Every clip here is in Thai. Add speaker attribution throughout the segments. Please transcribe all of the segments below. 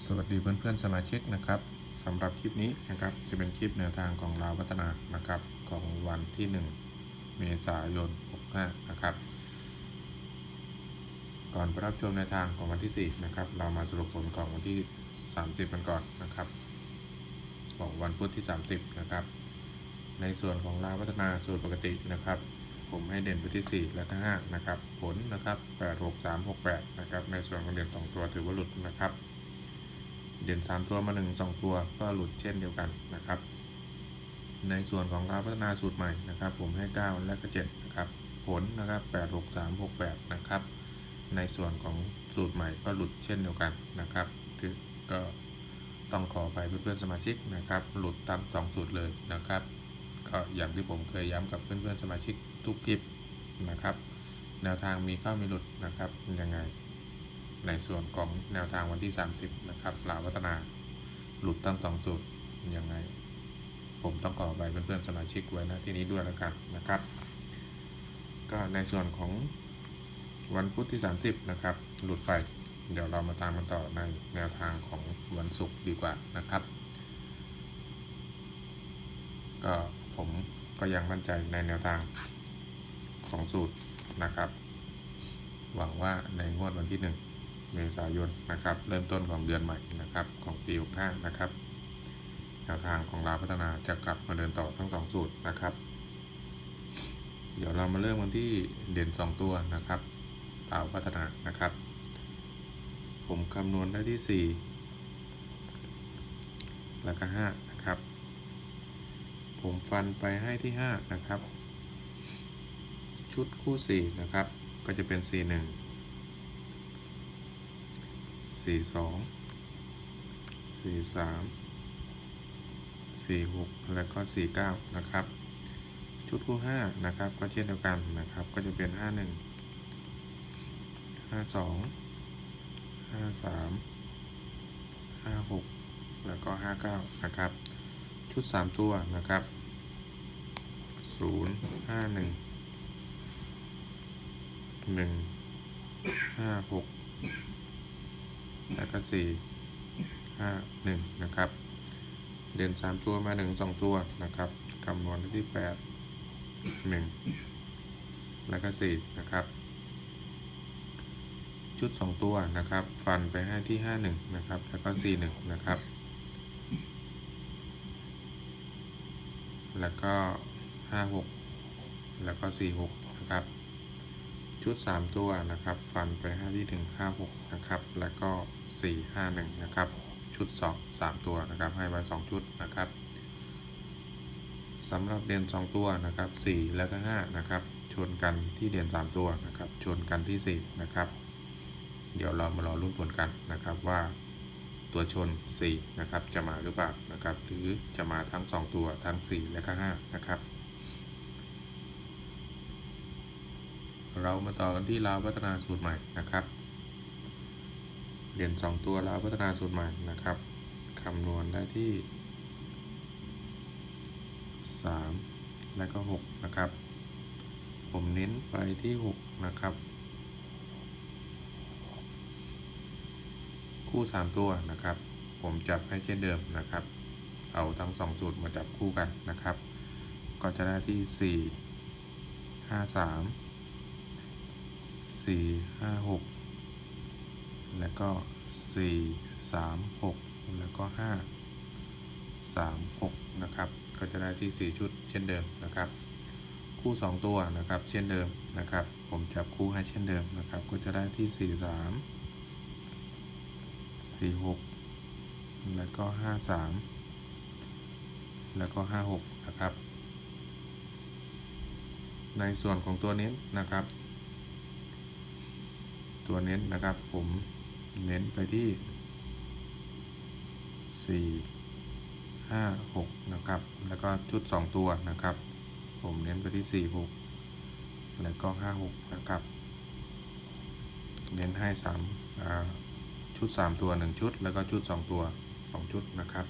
Speaker 1: สวัสดีเพื่อนๆสมาชิกนะครับสำหรับคลิปนี้นะครับจะเป็นคลิปแนวทางของลาวพัฒนานะครับของวันที่ 1 เมษายน 65 นะครับ ก่อนไปรับชมแนวทางของวันที่ 4 นะครับ เรามาสรุปผลของวันที่ 30 กันก่อนนะครับ ของวันพุธที่ 30 นะครับ ในส่วนของลาวพัฒนาสูตรปกตินะครับ ผมให้เด่นไปที่ 4 และก็5นะครับ ผลนะครับ 8 6 3 6 8 นะครับ ในส่วนของเด่น2ตัวถือว่าหลุดนะครับ เด่น 3 ตัวมา 1 2 ตัวก็หลุดเช่นเดียวกันนะครับ ในส่วนของการพัฒนาสูตรใหม่นะครับ ผมให้ 9 และก็7นะครับผลนะครับ 8 6 3 6 8 นะครับ ในส่วนของสูตรใหม่ก็หลุดเช่นเดียวกันนะครับถือก็ต้องขอไปเพื่อนๆสมาชิกนะครับ หลุดทั้ง2สูตรเลยนะครับ ก็อย่างที่ผมเคยย้ำกับเพื่อนๆสมาชิกทุกคลิปนะครับ แนวทางมีเข้ามีหลุดนะครับยังไง ในส่วนของแนวทางวันที่ 30 นะครับลาวพัฒนาหลุดตั้งสองจุดยังไง ผมต้องขอไปเพื่อนๆสมาชิกไว้นะที่นี้ด้วยแล้วกันนะครับ ก็ในส่วนของวันพุธที่ 30 นะครับ หลุดไปเดี๋ยวเรามาตามกันต่อในแนวทางของวันศุกร์ดีกว่านะครับ ก็ผมก็ยังมั่นใจในแนวทางของสูตรนะครับ หวังว่าในงวดวันที่ 1 เมษายนนะครับ เริ่มต้นของเดือนใหม่นะครับของปี65นะครับแนวทางของเราพัฒนาจะกลับมาเดินต่อทั้ง 2 สูตรนะครับ เดี๋ยวเรามาเริ่มกันที่เด่น 2 ตัวนะครับเราวพัฒนานะครับ ผมคำนวณได้ที่ 4 แล้วก็5นะครับ ผมฟันไปให้ที่ 5 นะครับ ชุดคู่ 4 นะครับ ก็จะเป็น 4 1 สี่สองสี่สามสี่หกแล้วก็สี่เก้านะครับ ชุดคู่ห้านะครับ ก็เช่นเดียวกันนะครับ ก็จะเป็นห้าหนึ่งห้าสองห้าสามห้าหกแล้วก็ห้าเก้านะครับ ชุดสามตัวนะครับศูนย์ห้าหนึ่งหนึ่งห้าหก แล้วก็สี่ห้าหนึ่งนะครับ เด่นสามตัวมาหนึ่งสองตัวนะครับคำนวณที่แปดหนึ่งแล้วก็สี่นะครับ ชุดสองตัวนะครับ ฟันไปให้ที่ห้าหนึ่งนะครับ แล้วก็สี่หนึ่งนะครับ แล้วก็ห้าหกแล้วก็สี่หก ชุด 3 ตัวนะครับ ฟันไป 5 ที่ถึง 56 นะครับ แล้วก็ 4 5 1 นะครับ ชุด 2 3 ตัวนะครับ ให้ไว้2ชุดนะครับสำหรับเด่น2 ตัวนะครับ 4 แล้วก็ 5 นะครับ ชนกันที่เด่น3 ตัวนะครับ ชนกันที่ 4 นะครับ เดี๋ยวเรามารอรุ่นผลกันนะครับว่าตัวชน 4 นะครับ จะมาหรือเปล่านะครับ หรือจะมาทั้ง 2 ตัวทั้ง 4 และก็ 5 นะครับ เรามาต่อกันที่ลาวพัฒนาสูตรใหม่นะครับเรียญ2ตัวลาวพัฒนาสูตรใหม่นะครับคำนวณได้ที่ 3 และก็ 6 นะครับ ผมเน้นไปที่ 6 นะครับ คู่ 3 ตัวนะครับ ผมจับให้เช่นเดิมนะครับ เอาทั้ง 2 สูตรมาจับคู่กันนะครับ ก็จะได้ที่ 4 5 3 สี่ห้าหกแล้วก็สี่สามหกแล้วก็ห้าสามหกนะครับ ก็จะได้ที่สี่ชุดเช่นเดิมนะครับ คู่สองตัวนะครับ เช่นเดิมนะครับ ผมจับคู่ให้เช่นเดิมนะครับ ก็จะได้ที่สี่สามสี่หกแล้วก็ห้าสามแล้วก็ห้าหกนะครับ ในส่วนของตัวนี้นะครับ ตัวเน้นนะครับ ผมเน้นไปที่ 4 5 6 นะครับ แล้วก็ชุด 2 ตัวนะครับ ผมเน้นไปที่ 4 6 แล้วก็ 5 6 นะครับ เน้นให้3ชุด 3 ตัว 1 ชุด แล้วก็ชุด 2 ตัว 2 ชุดนะครับ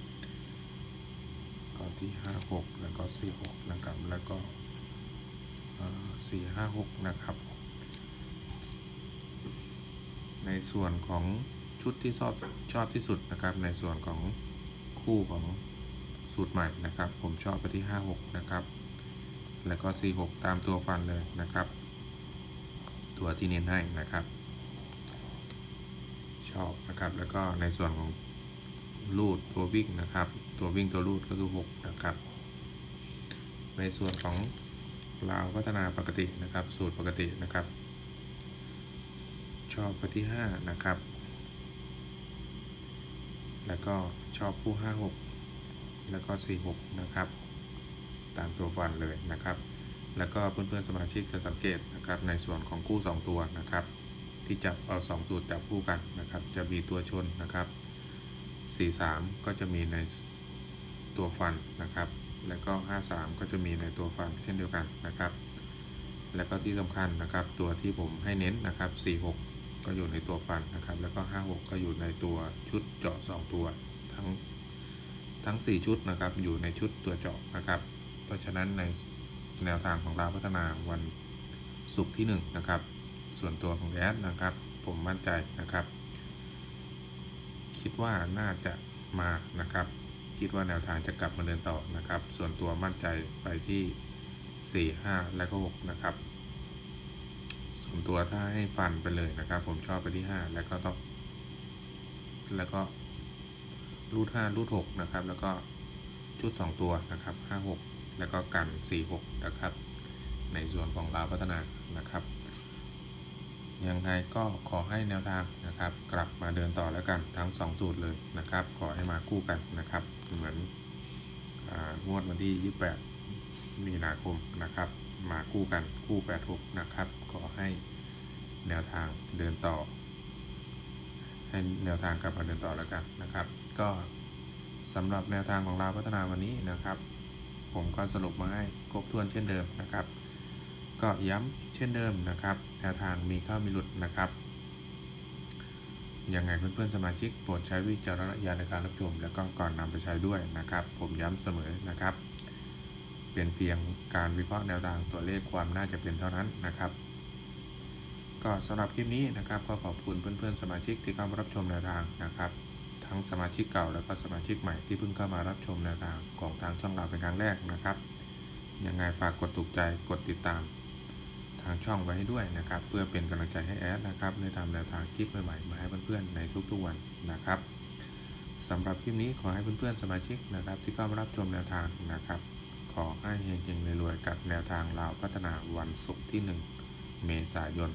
Speaker 1: ก็ที่ 5 6 แล้วก็ 4 6 นะครับ แล้วก็ 4 5 6 นะครับ ในส่วนของชุดที่ชอบชอบที่สุดนะครับ ในส่วนของคู่ของสูตรใหม่นะครับ ผมชอบไปที่ 56 นะครับ แล้วก็ 46 ตามตัวฟันเลยนะครับ ตัวที่เน้นให้นะครับ ชอบนะครับ แล้วก็ในส่วนของลูดตัววิ่งนะครับ ตัววิ่งตัวลูดก็คือ 6 นะครับ ในส่วนของราวพัฒนาปกตินะครับ สูตรปกตินะครับ ชอบไปที่ 5 นะครับ แล้วก็ชอบคู่ 56 แล้วก็ 46 นะครับ ตามตัวฟันเลยนะครับ แล้วก็เพื่อนๆสมาชิกจะสังเกตนะครับในส่วนของคู่ 2 ตัวนะครับ ที่จับเอาสองสูตรจับคู่กันนะครับ จะมีตัวชนนะครับ 43 ก็จะมีในตัวฟันนะครับ แล้วก็ 53 ก็จะมีในตัวฟันเช่นเดียวกันนะครับ แล้วก็ที่สำคัญนะครับ ตัวที่ผมให้เน้นนะครับ 46 ก็อยู่ในตัวฟันนะครับ แล้วก็ 56 ก็อยู่ในตัวชุดเจาะ 2 ตัวทั้งทั้ง 4 ชุดนะครับ อยู่ในชุดตัวเจาะนะครับ เพราะฉะนั้นในแนวทางของเราพัฒนาวันศุกร์ที่1นะครับ ส่วนตัวของแอดนะครับ ผมมั่นใจนะครับ คิดว่าน่าจะมานะครับ คิดว่าแนวทางจะกลับมาเดินต่อนะครับ ส่วนตัวมั่นใจไปที่ 4 5 และก็ 6 นะครับ ส่วนตัวถ้าให้ฟันไปเลยนะครับ ผมชอบไปที่5แล้วก็ต้อง แล้วก็รูด5รูด6นะครับ แล้วก็ชุด2ตัวนะครับ5 6แล้วก็กัน4 6นะครับ ในส่วนของเราวพัฒนานะครับยังไงก็ขอให้แนวทางนะครับ กลับมาเดินต่อแล้วกันทั้ง 2 สูตรเลยนะครับ ขอให้มาคู่กันนะครับ เหมือนงวดวันที่ 28 มีนาคมนะครับ มาคู่กันคู่86นะครับ ขอให้แนวทางเดินต่อ ให้แนวทางกลับมาเดินต่อแล้วกันนะครับ ก็สำหรับแนวทางของเราพัฒนาวันนี้นะครับ ผมก็สรุปมาให้ครบถ้วนเช่นเดิมนะครับ ก็ย้ำเช่นเดิมนะครับ แนวทางมีเข้ามีหลุดนะครับยังไงเพื่อนๆสมาชิกโปรดใช้วิจารณญาณในการรับชม แล้วก็ก่อนนำไปใช้ด้วยนะครับ ผมย้ำเสมอนะครับ เป็นเพียงการวิเคราะห์แนวทางตัวเลขความน่าจะเป็นเท่านั้นนะครับ ก็สำหรับคลิปนี้นะครับก็ขอบคุณเพื่อนๆสมาชิกที่เข้ามารับชมแนวทางนะครับ ทั้งสมาชิกเก่าแล้วก็สมาชิกใหม่ที่เพิ่งเข้ามารับชมแนวทางของทางช่องเราเป็นครั้งแรกนะครับยังไงฝากกดถูกใจกดติดตามทางช่องไว้ให้ด้วยนะครับ เพื่อเป็นกำลังใจให้แอดนะครับในทำแนวทางคลิปใหม่ๆมาให้เพื่อนๆในทุกๆวันนะครับสำหรับคลิปนี้ขอให้เพื่อนๆสมาชิกนะครับ ที่เข้ามารับชมแนวทางนะครับ ขอให้เฮงๆรวยๆกับแนวทางลาวพัฒนาวันศุกร์ที่ 1 เมษายน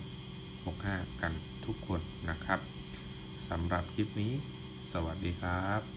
Speaker 1: 65 กันทุกคนนะครับสำหรับคลิปนี้ สวัสดีครับ